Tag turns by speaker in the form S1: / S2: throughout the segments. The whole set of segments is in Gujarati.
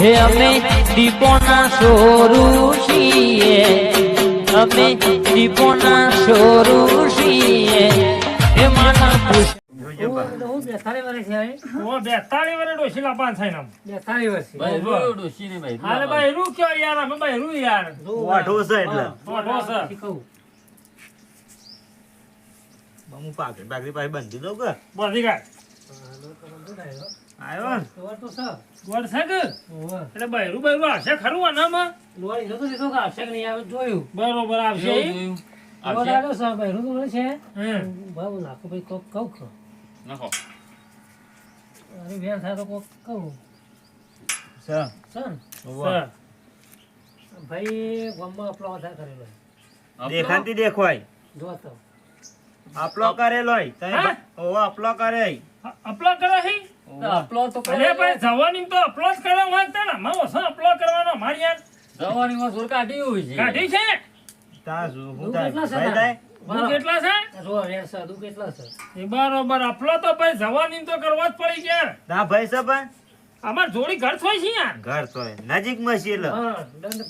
S1: હે અમે દીપોના સોરું છીએ. અમે દીપોના સોરું છીએ. હે માના પુષ્પ.
S2: પાકડી પાસે બંધી દઉં કે?
S3: બધી
S2: આવ્યો
S4: તો તો સર.
S3: ગોળ છે કે
S4: ઓવે.
S3: એટલે બૈરું બૈરું આવશે ખરું આનામાં
S4: લોહી નહોતું દીધું કે આવશે કે નહીં આવે જોયું.
S3: બરોબર આવશે?
S4: આવ્યો છે, ભાઈ રૂ છે.
S3: હમ.
S4: નાખો ભાઈ કોક કહું કે.
S5: નાખો.
S4: અરે વેર થાય તો કોક કહું.
S2: છે
S4: છે ભાઈ ગામમાં આપણો વધારે કરેલો
S2: દેખાતી દેખવાય
S4: જો તો.
S2: આપલો કરેલો? ઓવો આપલો કરે
S3: અપલોડ કરે હી?
S5: તો તો કરે
S3: ભાઈ જવાની તો અપલોડ કરવા માંગતા ને મારો શું અપલોડ કરવાનો મારી યાર.
S5: જવાનીમાં સુર કાઢી હોય છે.
S3: કાઢી છે?
S2: તા હું થાય ભાઈ
S4: ને?
S2: થાય
S3: કેટલા છે?
S4: જો વેર છે, દુઃખ છે.
S3: એ બરોબર અપલોડ તો ભાઈ જવાની તો કરવા જ પડી છે યાર.
S2: તા ભાઈ સાહેબ
S3: અમાર જોડી ઘર થોય છે યાર.
S2: ઘર તો નજીક નજીકમાં છે એટલે.
S4: હા, દંડ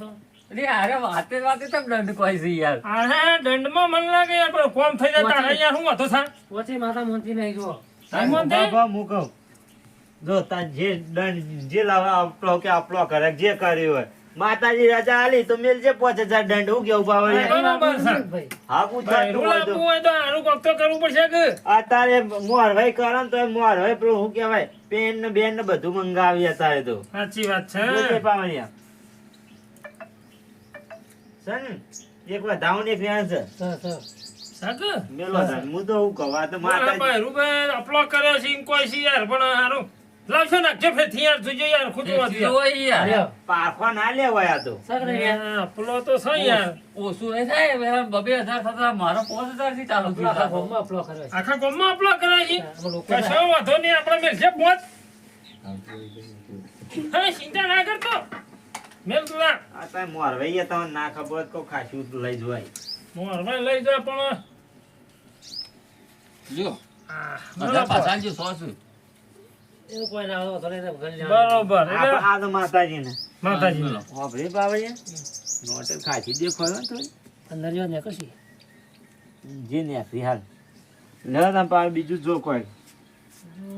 S4: તો.
S5: અરે હારે વાતે વાતે તમ દંડ કોઈ છે યાર.
S3: અરે દંડમાં મને લાગે યાર કોઈ કોમ થઈ જાય તારે યાર હું હતો સા
S4: પોચી માતા મોનથી નહીં જુઓ.
S3: સાઈમોન
S2: ઊભા
S3: તે
S2: ઊભા હું કહું. જો તા જે દંડ જે લાવા આપલો કે આપલો કરે જે કર્યું હોય. માતાજી રજા આલી તો મેલજે પાંચ હજાર દંડ હું કેવું.
S4: ભાઈ
S2: હા
S3: ભાઈ.
S2: પૂછાતું હોય તો.
S3: હોય તો આનું કોક તો કરવું પડશે કે?
S2: અત્યારે મોરભાઈ કરે ને તો મોરભાઈ પેલું શું કહેવાય? પેન ને બેન ને બધું મંગાવી અત્યારે તો.
S3: સાચી વાત છે.
S2: છે ને? એક વધાવું ને એક વ્યાણ છે.
S4: Sir sir.
S2: મેલો થાય. હું તો હું કવા તો માતા
S3: ભાઈ રૂબે અપલોડ કર્યો છે ઇન કોઈ છે યાર પણ હારો. લાવશો ને જે ફેર થિયાર જોજો યાર ખોટું વાત
S5: સીધું યાર.
S2: પારખો ના લેવાય આ તો.
S4: સર
S3: અપલો તો છે યાર.
S5: ઓછું એ થાય બે બબે હજાર થતા મારો પાંચ હજારથી ચાલુ
S4: આપણો આખા ગોમમાં અપલો કર્યો છે.
S3: આખા ગોમમાં અપલો કર્યો છે? કશો વાંધો નહીં આપણે મેલશે બોત હા ચિંતા ના કરતો. મેલ ના
S2: આ તમને ના ખબર લઈ
S3: લઈ પણ
S5: જો
S3: આ,
S5: પાછા જો સો
S4: એવું કોઈ ના હોય.
S3: બરોબર
S2: આ તો- માતાજીને.
S3: માતાજી
S2: બાવળીએ? નોટે ખાસી ને
S4: અંદર જો ને કશી?
S2: જે નેસી હાલ. લે ના પાડ બીજું જો કોઈ.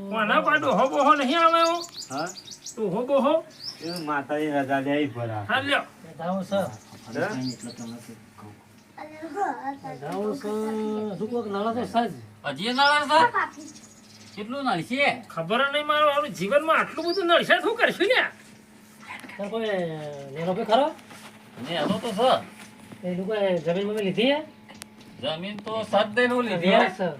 S3: કોના પાડું? હો બોહો નહીં આવે
S2: હા?
S3: તું હો? બોહો
S2: એ માતાજી રજા લે ભરા
S3: હા લ્યો.
S4: ધાવું સર ધાવું સર શું કોક નળો તો સજ
S5: હજી સર કેટલું નડશે
S3: ખબર નહીં મારું હારું જીવનમાં આટલું બધું નડશે શું કરશું ને
S4: કોઈ નેનો પે ખરો?
S5: ને એનો તો સર
S4: એ લોકો જમીન મમ્મી લીધી હે?
S5: જમીન તો સાત દે નું લીધી હે.
S4: સર.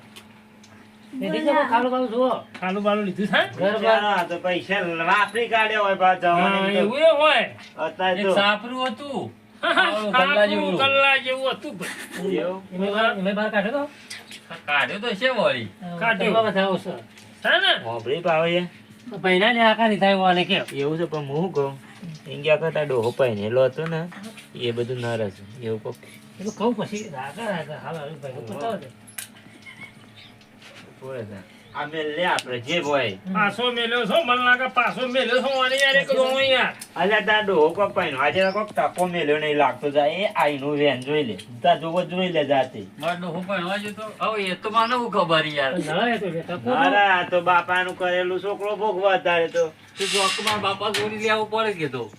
S4: લીધી છે ખાલું ખાલું જુઓ.
S3: ખાલું બાલું લીધું છે
S4: ઘર
S2: તો પૈસા વાપરી કાઢ્યા હોય પા જવાની
S3: એવું એ હોય.
S2: અત્યારે તો
S5: સાપરું હતું.
S3: સાપું
S5: જેવું.
S3: ગલ્લા જેવું હતું
S2: એવું?
S4: એમે બહાર એમે બહાર કાઢ્યો
S5: કાઢ્યો તો છે વળી.
S3: કાઢ્યો. ને?
S2: પાવે
S4: પૈના ને આકા ની થાય વાને કે
S2: એવું છે પણ હું કહું? ઇન્ડિયા કરતા ડોહો પહેરેલો હતો ને એ બધું ન રહેશે એવું
S4: કહું. કહું પછી. રાગા રાગા. હાલ હવે ભાઈ પતાવો દે
S2: બોલે છે. આ મેલ લે આપણે જે હોય.
S3: પાછો મેલ્યો છો મને લાગે પાછો મેલ્યો છો અને યાર એક દોણો યાર.
S2: અલ્યા તા ડોહો કપાઈ નો આજે કોક ટકો મેલ્યો નહીં લાગતો જાય એ આઈનું વેન જોઈ લે તાર જોવો જોઈ લે જાતે
S5: મારું હું ભણવા જતો હવે એ તો મને હું ખબર યાર.
S4: તો
S2: અરે તો બાપાનું કરેલું છોકરો ભોગવા તારે તો.
S5: તું ચોકમાં બાપા જોડી લેવું પડે કે તો.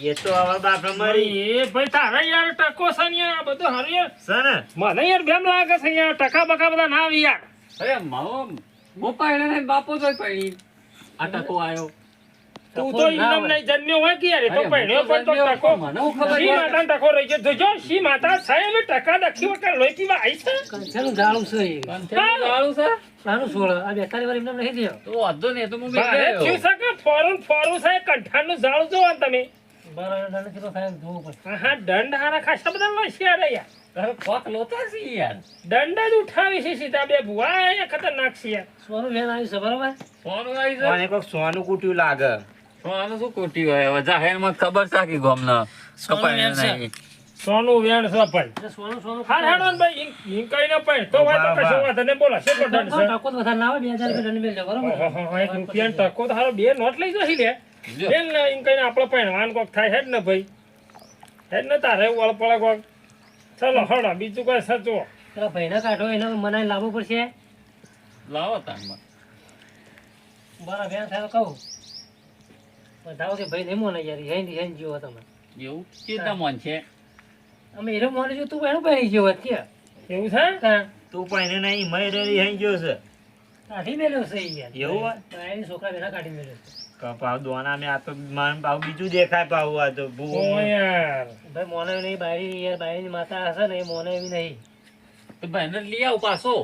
S2: એ તો હવે બાપા મરી.
S3: એ ભાઈ તારા યાર ટકો છે ને યાર આ બધું હારું યાર. મને યાર બેમ લાગે છે યાર ટકા બકા બધા ના આવી યાર.
S5: અરે મારો હું પાડે ને બાપો તો પડી. આ ટકો આવ્યો
S3: તું તો ઇનામ નહીં જન્મ્યો હોય કે યાર? તો પહેણ્યો પણ તો ટકો.
S5: મને ખબર
S3: શી
S5: યાર.
S3: ટકો રહી ગયો. જોજો શી માતા સાહેબ ટકા દખી વખત લોહી પીવા આવી છે.
S4: કંઠેલું જાળું છે એ.
S5: કંઠેલું છે?
S4: નાનું છોડ આ બેકારી વાર એમને નહીં દ્યો
S5: તો વાંધો નહીં તો હું
S3: ભારે
S5: બેઠો
S3: થયું છે કે ફોરું ફોરું કંઠાનું ઝાડ જોવો તમે.
S4: બાર દંડ કેટલો
S3: હા દંડ હારા ખાસા બધા યાર
S5: તારે કોક લોતા છે યાર
S3: દંડ જ ઉઠાવી છે સીધા બે ભુવા ખતરનાક છે યાર
S4: સોનું વેન આવી છે બરાબર?
S5: ફોન આવી છે?
S2: મને કોક સોનું કૂટ્યું લાગે.
S5: સોનું શું ખોટી હોય? હવે ખબર છે ગોમ ગોમના.
S4: સોનું
S5: કપાય નહીં.
S3: સોનું વેણ છે ભાઈ
S4: સોનું સોનું
S3: હા હેડો ને ભાઈ ના પાય તો વાત તો
S2: વાહ,
S3: કશો
S2: વાહ.
S3: વાત નહીં બોલો દંડ છે?
S4: ટકો વધારે ના આવે બે રૂપિયા દંડ મેળજો બરોબર?
S3: એક રૂપિયાનો ટકો તો હારો બે નોટ લઈ જશી લે. બેન ને ઈન કઈને આપણો પહેણવાન કોક થાય હેડ ને ભાઈ. હેડ ને તારે વળ પડે કોક. ચલો હડો બીજું કોઈ સચવો
S4: પેલા ભાઈને કાઢો એને મને લાવવું પડશે.
S5: લાવો તારમાં
S4: બરા બેન થાય કહું. બતાવો કે ભાઈ નહીં મોને યાર હેન હેન જીવો તમે.
S5: એવું? કેટલા મન છે?
S4: અમે હીરો મોને જો તું ભાઈ ભાઈ જીવો કે.
S3: એવું છે?
S2: તું પણ એને નહીં મય રેડી હેન ગયો છે.
S4: કાઢી મેલ્યો છે યાર.
S2: એવું હોય?
S4: એની છોકરા બેના કાઢી મેલ્યો છે.
S2: કપાવ દોના મેં આ તો માન પાવ બીજું દેખાય પાવ આ તો.
S3: ઓ
S2: ભૂ
S3: યાર.
S4: ભાઈ મોને નહીં બાયરી યાર બાયરીની માતા હશે ને એ મોને બી નહીં.
S5: તો ભાઈને લઈ આવ પાછો.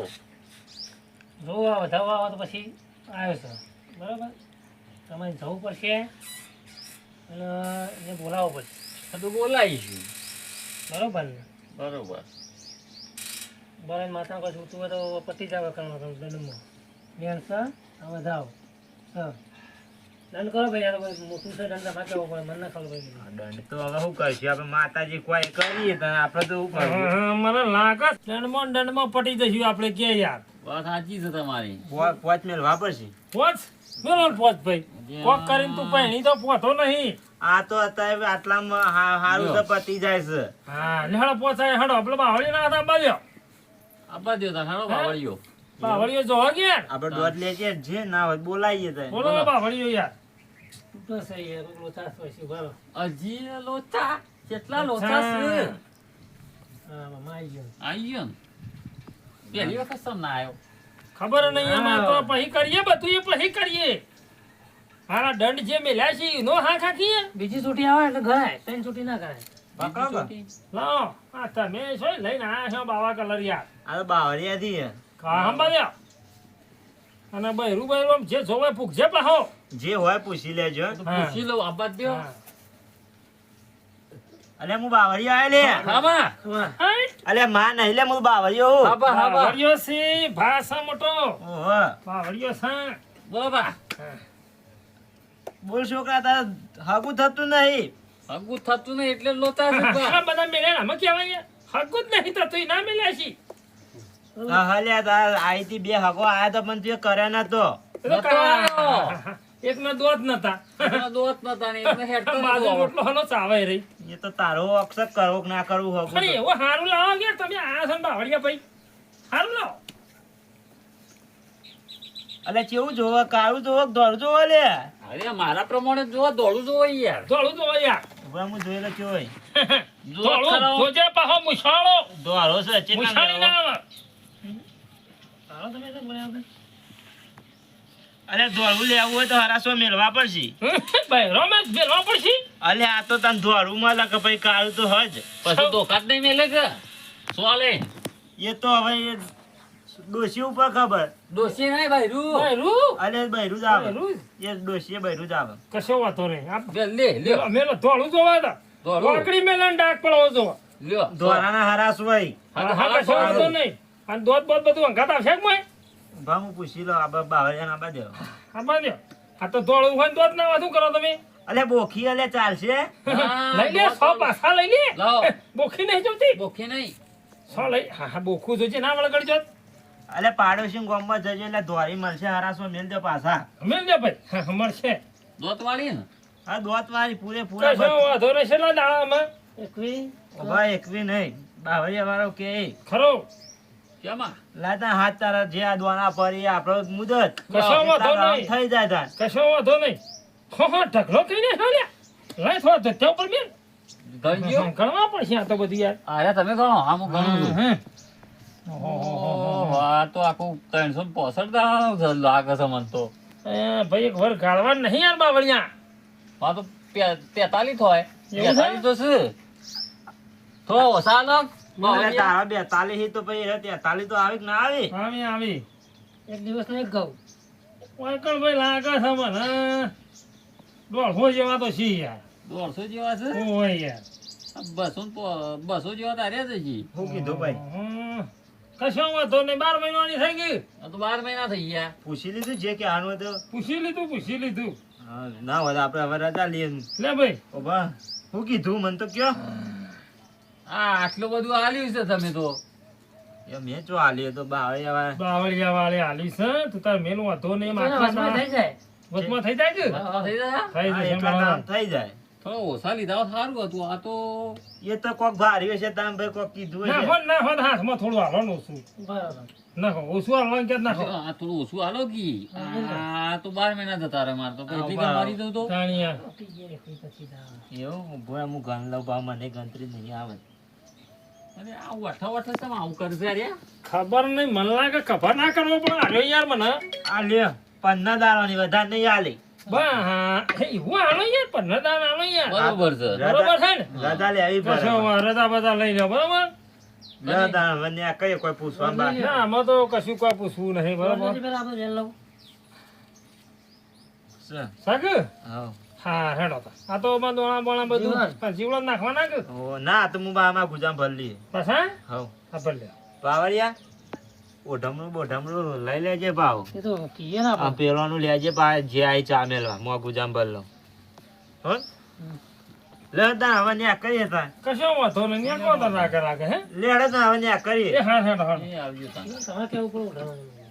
S4: જોવા વધારવા આવો તો પછી આવ્યો છે. બરાબર? તમારે જવું પડશે. અને એને બોલાવવો પડશે
S5: આ તો બોલાવીશું.
S4: બરોબર ને?
S5: બરોબર.
S4: બરાબર માતા ઉતું હોય તો પતી જાવ કરવાનો તમે બેન સર હવે જાઓ હા દંડ કરો ભાઈ યાર ભાઈ મોટું છે દંડ તમારે કેવો પડે મને ના ખબર પડી.
S2: દંડ તો હવે શું કરશું? આપણે માતાજી કોઈ કરીએ તો આપણે તો શું
S3: મને લાગે દંડમાં દંડમાં પટી જશું આપણે કે યાર.
S5: વાત સાચી છે તમારી.
S2: પોચ મેલ વાપરશે?
S3: પોચ? બોલો પોચ ભાઈ. કોક કરીને તું પહેણી તો પોતો નહીં.
S2: આ તો અત્યારે આટલામાં હારું તો પતી જાય છે.
S3: હા લેહડો પોચાય હડો આપણે બાવળી ના હતા બાજ્યો
S5: આપવા દો તા હારો બાવળીઓ.
S3: બાવળીઓ જોવો કે
S2: આપણે દોઢ લે જે ના હોય બોલાવીએ તો
S3: બોલો. બાવળીઓ યાર.
S5: હજી લોચા? કેટલા લોચા છે? ને? પહેલી વખત સમ ના આવ્યો
S3: ખબર નહીં એમાં તો પછી કરીએ બધું એ પછી કરીએ. મારા દંડ જે મેલ્યા છે નો હા ખાખીએ
S4: બીજી છૂટી આવે એટલે ઘરાય. ત્રણ છૂટી ના
S2: કે?
S3: લાવો આ તમે છો લઈને આયા છો બાવા કલર યાર
S2: આ તો બાવળિયાથી
S3: કા હંભાળ્યા અને બૈરું બૈરું જે જોવે પૂછજે પાહો
S2: જે હોય પૂછી લેજો.
S5: તો પૂછી લઉં આપવા દો
S3: હા.
S2: અલે હું બાવરી આય લે
S5: હાબા
S4: હા.
S3: હાય.
S2: અલે માં નહીં લે હું બાવળિયો
S5: હાબા હાબા
S3: બાવળિયો છે ભાષા મોટો.
S2: ઓહો.
S3: બાવરીયો છે
S5: બોબા.
S2: બોલ છોકરા તાર હાગુ થતું નહીં.
S5: હાગુ થતું નહીં એટલે લોતા છે
S3: બધા મેલ્યા આમાં કહેવાય હાગુ જ નહીં થતું ઈ ના મેળ્યા છે
S2: હા હલ્યા તાર બે હગો આયા તો પણ તું કરે નતો.
S3: એ તો
S5: નતો
S3: કરવા-
S5: આવ્યો.
S3: એક ના દોત નતા.
S5: દોત નતા ને એમને હેડતો
S3: બાજુ રોટલો હલો ચાવે રહી.
S2: એ તો તારો અક્ષર કરવો કે ના કરવું હગું
S3: અરે એવો હારું લાવો કે તમે આ છો બાવળિયા ભાઈ. હારું લાવો.
S2: અલે કેવું જોવે? કાળું જોવે દોડું ધોળું જોવે લે?
S5: અરે મારા પ્રમાણે જોવા દોડું જોવો યાર.
S3: દોડું તો યાર.
S2: ઊભા હું જોયેલો.
S3: જોજે પાહો
S2: ધોળો છે ચેટલા
S3: મુછાળી ના આવે.
S4: હાલો તમે
S2: લેવું હોય તો હરાસો મેળવા પડશે.
S3: ભાઈ રોમેશ ભેરવા પડશે?
S2: અલે આ તો તને ધોળું મળે કે ભાઈ કાળું તો હજ.
S5: પછી ધોકા જ નહીં મેલે કે? સોલે
S2: એ તો હવે ડોશી ઉપર ખબર.
S5: નહીં ભાઈ
S3: બૈરું?
S2: જ આવે.
S3: બૈરું
S2: એ ડોશી બૈરું જ આવે.
S3: કશો વાતો
S5: લે લે
S3: મેલો ધોળું જોવા મેલન ડાક પડવો જોવા.
S5: લ્યો.
S2: ધોળાના હરાસ હોય.
S3: હા હા કશો વાતો નહીં. અને દોધ બોધ બધું અંગાત આવશે કે મોય?
S2: ભામુ પૂછી લો આ બાવળિયા ના બાજુ.
S3: હા બાંધ્યો આ તો ધોળું હોય દોધ ના શું કરો તમે?
S2: અલે બોખી અલે ચાલશે.
S3: લઈ લે સો પાછા લઈ લે.
S5: લાવો.
S3: બોખી નહીં જોતી?
S5: બોખી નહીં.
S3: સો લઈ હા હા બોખું જોજે ના વળગડ જોત.
S2: અલે પાડોશી ગામમાં જજે એટલે ધોરી મળશે હરાસો મેલ દે પાછા.
S3: મેલ દે ભાઈ. મળશે.
S5: દોત વાળી ને?
S2: હા દોત વાળી પૂરે પૂરા
S3: વાંધો રહેશે ના દાડામાં.
S4: એકવી.
S2: ભાઈ એકવી નહીં. બાવળિયા વાળો કે
S3: ખરો.
S2: લાતા હાથ તારા જે આ દોણા પડી આપણો મુદત.
S3: કશો વાંધો નહીં.
S2: થઈ જાય તાર.
S3: કશો વાંધો નહીં. હો હો ઢગલો કઈને હાલ્યા લઈ થોડા ધત્યા ઉપર મેલ
S5: ગણ્યો
S3: ગણવા પડશે આ તો બધી યાર.
S5: અરે તમે ગણો. હા હું ગણું છું. આ તો આખું ત્રણસો પોસઠ દાણાનું લાગે છે મને તો.
S3: ભાઈ એક વર ગાળવા નહીં યાર બાવળિયા.
S5: આ તો તેતાલીસ હોય? તેતાલીસ તો શું તો ઓછા અલગ
S2: અલે તારા બેતાલીસ તો પછી તેતાલીસ તો આવી કે ના આવી?
S3: આવી આવી.
S4: એક દિવસ નો એક ઘઉં
S3: વાયકણ ભાઈ લાગે છે મને. દોઢસો જેવા તો છે યાર.
S5: દોઢસો જેવા છે?
S3: ઓય યાર?
S5: બસો બસો જેવા તાર્યા છે જી
S2: શું કીધું ભાઈ?
S3: કશો વાંધો નહીં બાર મહિનાની થઈ ગઈ.
S5: આ તો બાર મહિના થઈ ગયા.
S2: પૂછી લીધું જે કે આનું તો?
S3: પૂછી લીધું પૂછી લીધું.
S2: ના હોય આપડે આપણે હવે રજા લઈએ.
S3: લે ભાઈ.
S2: ઊભા શું કીધું? મને તો કયો.
S5: આટલું બધું આલ્યું છે તમે તો.
S2: મેં જો આલ્યો તો બાવળિયા
S3: બાવળિયા વાળી હાલી છે. તું તાર મેલું વાંધો નહીં
S4: એના થઈ જાય.
S3: વચમાં થઈ જાય છે
S5: થઈ જાય
S3: થઈ
S2: હા,
S3: જશે
S2: એટલા
S3: મારા.
S2: દામ થઈ જાય.
S5: થોડા ઓછા લીધા સારું હતું. આ તો
S2: એ તો કોક ભાર્યું છે તમે ભાઈ કોક કીધું
S3: ના
S2: હશે.
S3: ના હોત હાથમાં થોડું ઓછું.
S4: બરાબર.
S3: નાખો ઓછું હાલવાનું કે ના
S5: આ થોડું ઓછું હાલો કી. આ તો બાર મહિના જતા રહે માર તો. મારી દઉં તો.
S2: એવું ભાઈ હું ગણ લઉં ભાવ મને ગણતરી નહીં આવે.
S3: ખબર નહીં મને લાગે ખબર ના કરવો પણ આલ્યો યાર મને.
S2: આલ્યો. લ્યો પન્ના દાડાની વધારે નહીં આલી.
S3: બા એવું હાલો યાર પંદર દાન હાલો યાર.
S5: બરોબર છે.
S3: બરોબર છે ને?
S2: રજા લેવી પડે
S3: રજા બધા લઈ લો બરોબર?
S2: રજા મને આ કઈ કોઈ પૂછવા બાકી?
S3: ના આમાં તો કશું કોઈ પૂછવું નહીં બરોબર?
S4: લઉં.
S3: હા હેડો આ તો માં દોણા બોણા બધું જીવડો નાખવા નાખ
S2: ઓ, ના તો હું બામાં ગુજામ ભરી લઈએ.
S3: બસ હા?
S2: હવ.
S3: આ ભર લે
S2: બાવળિયા ઓઢમણું લઈ લેજે ભાવ.
S4: એ તો કહીએ ને
S2: આ. પેલાનું લેજે પા જે આઈ ચા મેલવા. મો ગુજામ ભરલો હો? લે હવે ન્યા કરીએ તા
S3: કશો વાંધો નહીં ન્યા કોતા રાગે રાગે હે?
S2: લેડે તા હવે ન્યા કરીએ.
S3: હા
S5: આવજો.
S4: કેવું પડે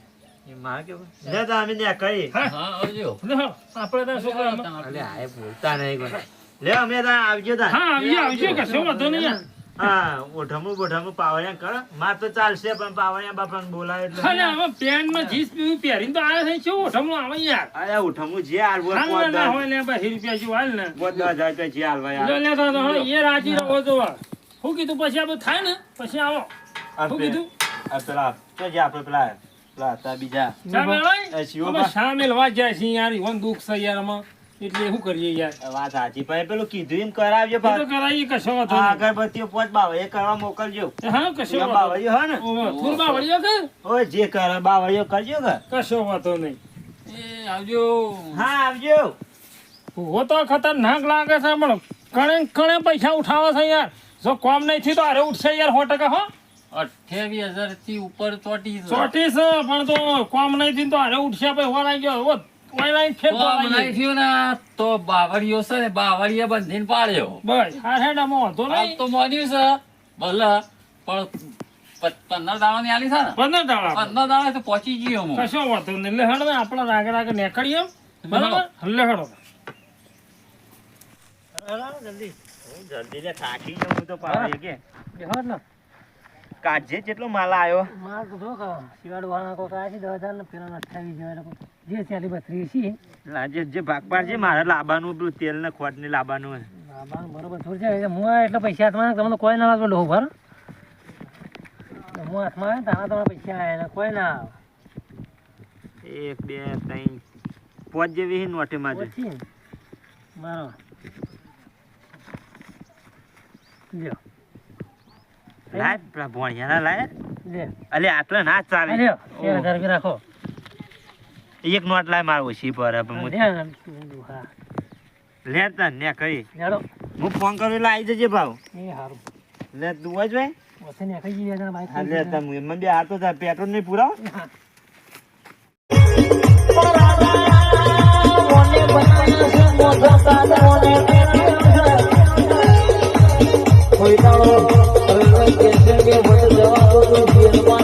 S2: ચાલશે પણ પાવડિયા
S3: પહેરીને તો છે આવે યાર?
S2: અરે ઓઢમણું જે હાલવું
S3: ના હોય ને બા રૂપિયા જેવું હાલ ને.
S2: પોત હજાર રૂપિયા જે હાલવા યાર.
S3: લે લે તો તો હવે એ રાજી રહો તો શું કીધું? પછી આ બધું થાય ને? પછી આવો.
S2: આ
S3: શું કીધું?
S2: આ પેલા જે આપણે પેલા પેલા હતા બીજા.
S3: સામેલ હોય?
S2: એ શિવભા.
S3: અમે સામેલ વાત જાય છે યાર ઈવન દુઃખ છે યાર આમાં. એટલે શું કરીએ યાર?
S2: વાત સાચી પણ પેલું કીધું એમ કરાવજો
S3: એ કરાવીએ કશો વાંધો
S2: અગરબત્તીઓ પોચ બાવળીએ કરવા મોકલજો.
S3: હા કશો
S2: બાવળીઓ હોય ને?
S3: ઓહો, થૂરમાં વળ્યો કે?
S2: જે કરે બાવળીઓ કરજો કે.
S3: કશો વાંધો નહીં.
S5: એ આવજો.
S2: હા આવજો.
S3: હો તો ખતરનાક લાગે છે પણ કણે કણે પૈસા ઉઠાવે છે યાર. જો કોમ નહીં થયું તો અરે ઉઠશે યાર સો ટકા હો.
S5: અઠ્યાવીસ હજારથી ઉપર ચોટી
S3: ચોટી છે પણ તો કોમ નહીં થયું તો અરે ઉઠશે ભાઈ વળાઈ ગયો. ઓ વળાઈ ફેર
S5: તો નહીં થયું ને તો બાવળીઓ છે ને બાવળીએ બંધીને પાડ્યો.
S3: બસ હા હેડામાં વાંધો નહીં.
S5: તો મોન્યું છે ભલે પણ પ- પંદર દાડાની આલી છે ને.
S3: પંદર દાડા
S5: પંદર દાડા તો પહોંચી ગયો હું.
S3: કશો વાંધો નહીં. એટલે હેડ ને આપણે રાગે રાગે નીકળીએ. બરાબર? હલ્લે હેડો.
S4: જલ્દી.
S2: જલ્દી થાકી ગયો તો પાવળીએ કે.
S4: ને.
S2: કાઢજે જેટલો માલ આવ્યો
S4: માલ તો જો કે શિવાળુવાળા કોક આવ્યા છે દસ હજાર ને પેલા જેવા લોકો. જે ચાલી બત્રીસ છે.
S2: લાજે જે ભાગ પાડજે મારે લાવવાનું પેલું તેલ ને ખોટ ને લાવવાનું.
S4: બાબા બરોબર થોડી છે હું આ એટલા પૈસા હાથમાં તમને કોઈ ના આવે ડો ભર. હું હાથમાં આવે તારા તમારા પૈસા આવે ને કોઈ ના આવે.
S2: એક બે ત્રણ પોચ જેવી નોટે
S4: મારો બરોબર. લ્યો
S2: લાય પેલા ભોણિયાના લાય. અલે આટલા ના ચાલે.
S4: અરે 1000 રૂપિયા રાખો.
S2: એક નોટ લાય મારો ઓછી પર
S4: લે
S2: તન ને
S4: કઈ
S2: હું ફોન કરું એટલે આવી જજે ભાવ.
S4: એ હારું.
S2: લે દુવા જ ભાઈ.
S4: ઓછે ને
S2: પેટ્રોલ નહીં પૂરાવ. મોને બનાવ્યો છે? હોય તાળો
S4: રંગ
S1: કે જવા